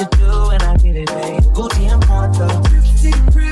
what to do and I get it, babe. Gucci and Prada.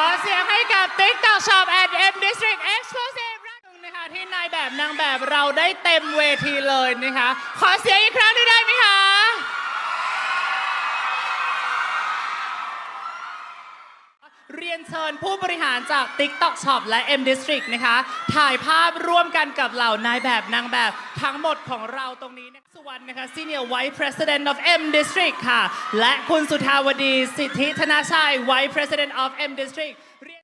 ขอเสียงให้กับ TikTok Shop at M District Exclusive รักนะคะที่นายแบบนางแบบเราได้เต็มเวทีเลยนะคะ ขอเสียงอีกครั้งหนึงได้ไหมคะ เรียนเชิญผู้บริหารจาก TikTok Shop และ M District นะคะ ถ่ายภาพร่วมกันกับเหล่านายแบบนางแบบทั้งหมดของเราตรงนี้นะสุวรรณนะคะ Senior Vice President of M District ค่ะ และคุณสุธาวดีสิทธิธนาชัย Vice President of M District เรีย